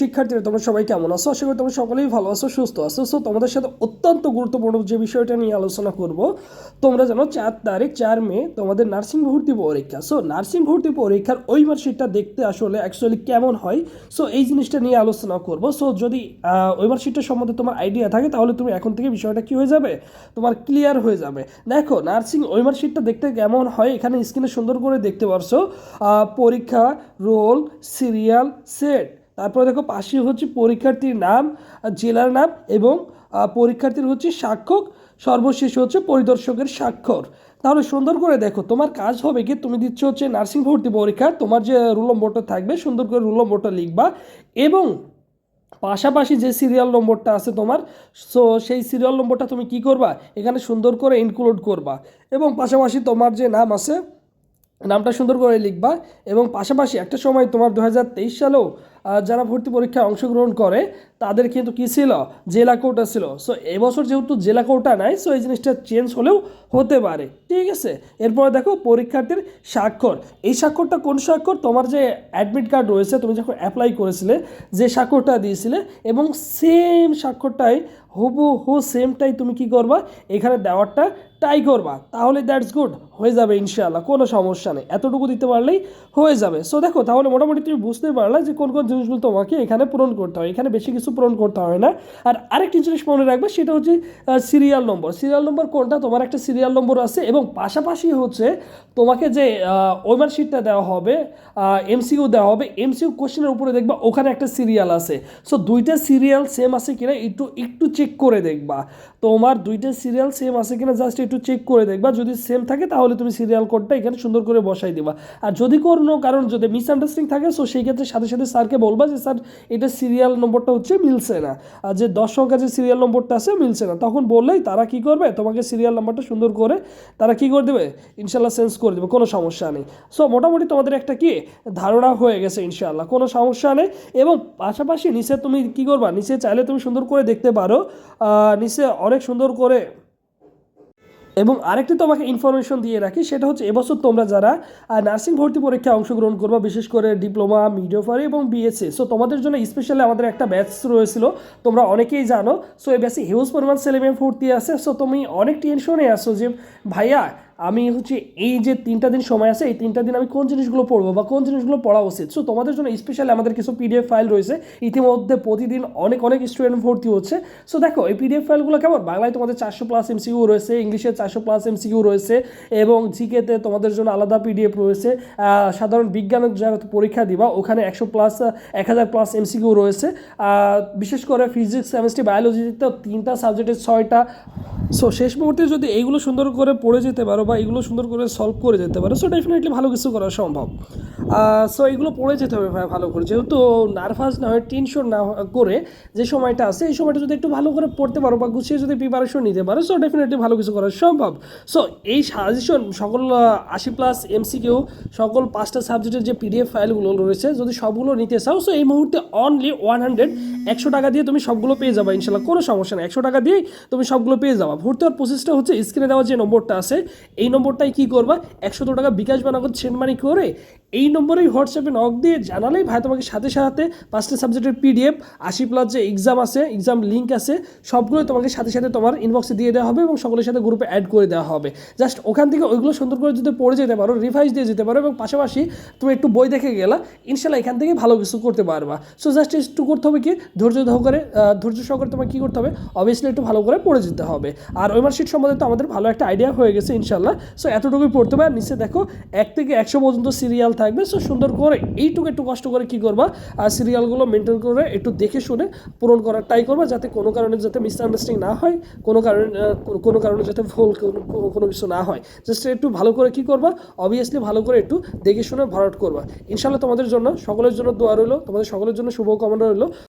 শিক্ষার্থীরা, তোমরা সবাই কেমন আছো? আশা করি তোমরা সকলেই ভালো আছো, সুস্থ আছো। সো তোমাদের সাথে অত্যন্ত গুরুত্বপূর্ণ যে বিষয়টা নিয়ে আলোচনা করব, তোমরা জানো চার তারিখ, চার মে তোমাদের নার্সিং ভর্তি পরীক্ষা। সো নার্সিং ভর্তি পরীক্ষার ওই মার্কশিটটা দেখতে আসলে অ্যাকচুয়ালি কেমন হয়? সো এই জিনিসটা নিয়ে আলোচনা করব। সো যদি ওই মার্কশিটটা সম্বন্ধে তোমার আইডিয়া থাকে, তাহলে তুমি এখন থেকে বিষয়টা কি হয়ে যাবে? তোমার ক্লিয়ার হয়ে যাবে। দেখো, নার্সিং ওই মার্কশিটটা দেখতে কেমন হয়? এখানে স্ক্রিনে সুন্দর করে দেখতে পারছ। পরীক্ষা রোল সিরিয়াল সেট তারপরে দেখো পাশে হচ্ছে পরীক্ষার্থীর নাম জেলার নাম এবং পরীক্ষার্থীর হচ্ছে সাক্ষক, সর্বশেষ হচ্ছে পরিদর্শকের স্বাক্ষর। তাহলে সুন্দর করে দেখো, তোমার কাজ হবে কি? তুমি দিচ্ছ হচ্ছে নার্সিং ভর্তি পরীক্ষা, তোমার যে রুল নম্বরটা থাকবে সুন্দর করে রুল নম্বরটা লিখবা এবং পাশাপাশি যে সিরিয়াল নম্বরটা আছে তোমার, সো সেই সিরিয়াল নম্বরটা তুমি কি করবা? এখানে সুন্দর করে ইনক্লুড করবা এবং পাশাপাশি তোমার যে নাম আছে, নামটা সুন্দর করে লিখবা এবং পাশাপাশি একটা সময় তোমার দু হাজার তেইশ সালেও যারা ভর্তি পরীক্ষায় অংশগ্রহণ করে, তাদের কিন্তু কী ছিল? জেলা কোটা ছিল। সো এবছর যেহেতু জেলা কোটা নাই সো এই জিনিসটা চেঞ্জ হলেও হতে পারে। ঠিক আছে? এরপরে দেখো পরীক্ষার্থীর স্বাক্ষর। এই স্বাক্ষরটা কোন স্বাক্ষর? তোমার যে অ্যাডমিট কার্ড রয়েছে, তুমি যখন অ্যাপ্লাই করেছিলে, যে স্বাক্ষরটা দিয়েছিলে, এবং সেম স্বাক্ষরটাই হুবু হু সেমটাই তুমি কি করবা? এখানে দেওয়ারটা ট্রাই করবা। তাহলে দ্যাটস গুড হয়ে যাবে ইনশাআল্লাহ, কোনো সমস্যা নেই। এতটুকু দিতে পারলেই হয়ে যাবে। সো দেখো, তাহলে মোটামুটি তুমি বুঝতে পারলে যে কোন কোন জিনিসগুলো তোমাকে এখানে পূরণ করতে হয়, এখানে বেশি কিছু পূরণ করতে হয় না। আর আরেকটি জিনিস মনে রাখবে, সেটা হচ্ছে সিরিয়াল নম্বর সিরিয়াল নম্বর কোনটা? তোমার একটা সিরিয়াল নম্বর আছে এবং পাশাপাশি হচ্ছে তোমাকে যে ওয়েমার শিটটা দেওয়া হবে এমসিইউ দেওয়া হবে এমসিইউ কোশ্চেনের উপরে দেখবা ওখানে একটা সিরিয়াল আছে। সো দুইটা সিরিয়াল সেম আছে কিনা একটু একটু চেক করে দেখবা। তোমার দুইটা সিরিয়াল সেম আছে কিনা জাস্ট একটু চেক করে দেখবা। যদি সেম থাকে, তাহলে তুমি সিরিয়াল কোডটা এখানে সুন্দর করে বসাই দিবা। আর যদি কোনো কারণ, যদি মিসআন্ডারস্ট্যান্ডিং থাকে সো সেই ক্ষেত্রে সাথে সাথে স্যারকে বলবা যে, স্যার, এটা সিরিয়াল নম্বরটা হচ্ছে মিলছে না। আর যে দশ সংখ্যা যে সিরিয়াল নম্বরটা আছে, মিলছে না। তখন বললেই তারা কি করবে? তোমাকে সিরিয়াল নাম্বারটা সুন্দর করে তারা কি করে দেবে? ইনশাল্লাহ চেঞ্জ করে দেবে, কোনো সমস্যা নেই। সো মোটামুটি তোমাদের একটা কি? ধারণা হয়ে গেছে ইনশাল্লাহ কোনো সমস্যা নেই। এবং পাশাপাশি নিচে তুমি কি করবা? নিচে চাইলে তুমি সুন্দর করে দেখতে পারো। নিচে অনেক সুন্দর করে এবং আরেকটি তোমাকে ইনফরমেশন দিয়ে রাখি, সেটা হচ্ছে এবছর তোমরা যারা নার্সিং ভর্তি পরীক্ষায় অংশগ্রহণ করবা, বিশেষ করে ডিপ্লোমা মিডিওফারি এবং বিএসসি সো তোমাদের জন্য স্পেশালি আমাদের একটা ব্যাচ রয়েছিল, তোমরা অনেকেই জানো। সো এই ব্যাচে হিউজ পরিমাণ ছেলেমেয়ে ভর্তি আছে। সো তুমি অনেক টেনশনে আসো যে, ভাইয়া আমি হচ্ছে এই যে তিনটা দিন সময় আছে, এই তিনটা দিন আমি কোন জিনিসগুলো পড়ব বা কোন জিনিসগুলো পড়া উচিত? সো তোমাদের জন্য স্পেশালি আমাদের কিছু পিডিএফ ফাইল রয়েছে। ইতিমধ্যে প্রতিদিন অনেক অনেক স্টুডেন্ট ভর্তি হচ্ছে। সো দেখো, এই পিডিএফ ফাইলগুলো কেমন? বাংলায় তোমাদের চারশো প্লাস এমসিইউ রয়েছে, ইংলিশে চারশো প্লাস এমসিইউ রয়েছে এবং জিকেতে তোমাদের জন্য আলাদা পিডিএফ রয়েছে। সাধারণ বিজ্ঞানের যারা পরীক্ষা দিবা, ওখানে একশো প্লাস এক হাজার প্লাস এমসিকিউ রয়েছে। বিশেষ করে ফিজিক্স কেমিস্ট্রি বায়োলজিতে তিনটা সাবজেক্টের ছয়টা। সো শেষ মুহূর্তে যদি এইগুলো সুন্দর করে পড়ে যেতে পারো বা এগুলো সুন্দর করে সলভ করে যেতে পারো সো ডেফিনেটলি ভালো কিছু করা সম্ভব। সো এগুলো পড়ে যেতে হবে ভাই, ভালো করে। যেহেতু নার্ভাস না হয় টেনশন না করে যে সময়টা আছে, এই সময়টা যদি একটু ভালো করে পড়তে পারো বা গুছিয়ে যদি প্রিপারেশন নিতে পারো সো ডেফিনেটলি ভালো কিছু করা সম্ভব। সো এই সাজেশন সকল আশি প্লাস এমসিকিউ সকল পাঁচটা সাবজেক্টের যে পিডিএফ ফাইলগুলো রয়েছে, যদি সবগুলো নিতে চাও সো এই মুহূর্তে অনলি ওয়ান হান্ড্রেড একশো টাকা দিয়ে তুমি সবগুলো পেয়ে যাবে, ইনশাল্লাহ। কোনো সমস্যা নেই, একশো টাকা দিয়েই তুমি সবগুলো পেয়ে যাবা। ভর্তি হওয়ার প্রসেসটা হচ্ছে স্ক্রিনে দেওয়া যে নম্বরটা আছে এই নম্বরটাই কি করবা? একশো টাকা বিকাশ বা নগদ মানি করে এই নম্বরেই হোয়াটসঅ্যাপে নক দিয়ে জানালেই ভাই তোমাকে সাথে সাথে পাঁচটা সাবজেক্টের পিডিএফ আশি প্লাস যে এক্সাম আছে এক্সাম লিঙ্ক আছে, সবগুলোই তোমাকে সাথে সাথে তোমার ইনবক্সে দিয়ে দেওয়া হবে এবং সকলের সাথে গ্রুপে অ্যাড করে দেওয়া হবে। জাস্ট ওখান থেকে ওইগুলো সুন্দর করে যদি পড়ে যেতে পারো রিভাইজ দিয়ে যেতে পারো এবং পাশাপাশি তুমি একটু বই দেখে গেলা, ইনশাল্লাহ এখান থেকে ভালো কিছু করতে পারবা। সো জাস্ট একটু করতে হবে কি, ধৈর্য সহকারে ধৈর্য সহকারে তোমাকে কী করতে হবে অবভিয়াসলি একটু ভালো করে পড়ে যেতে হবে। আর ওই মার্কশিট সম্বন্ধে তো আমাদের ভালো একটা আইডিয়া হয়ে গেছে ইনশাল্লাহ। সো এতটুকুই পড়তে হবে। আর দেখো, এক থেকে একশো পর্যন্ত সিরিয়াল থাকবে। সো সুন্দর করে এইটুকু একটু কষ্ট করে কি করবা? আর সিরিয়ালগুলো মেনটেন করে একটু দেখে শুনে পূরণ করার ট্রাই করবা যাতে কোনো কারণে যাতে মিসআন্ডারস্ট্যান্ডিং না হয়, কোনো কারণে কোনো- কারণে যাতে ভুল কোনো কিছু না হয়। জাস্ট একটু ভালো করে কী করবা? অবভিয়াসলি ভালো করে একটু দেখে শুনে ভরাট করবা। ইনশাল্লাহ তোমাদের জন্য সকলের জন্য দোয়া রইল, তোমাদের সকলের জন্য শুভকামনা রইল।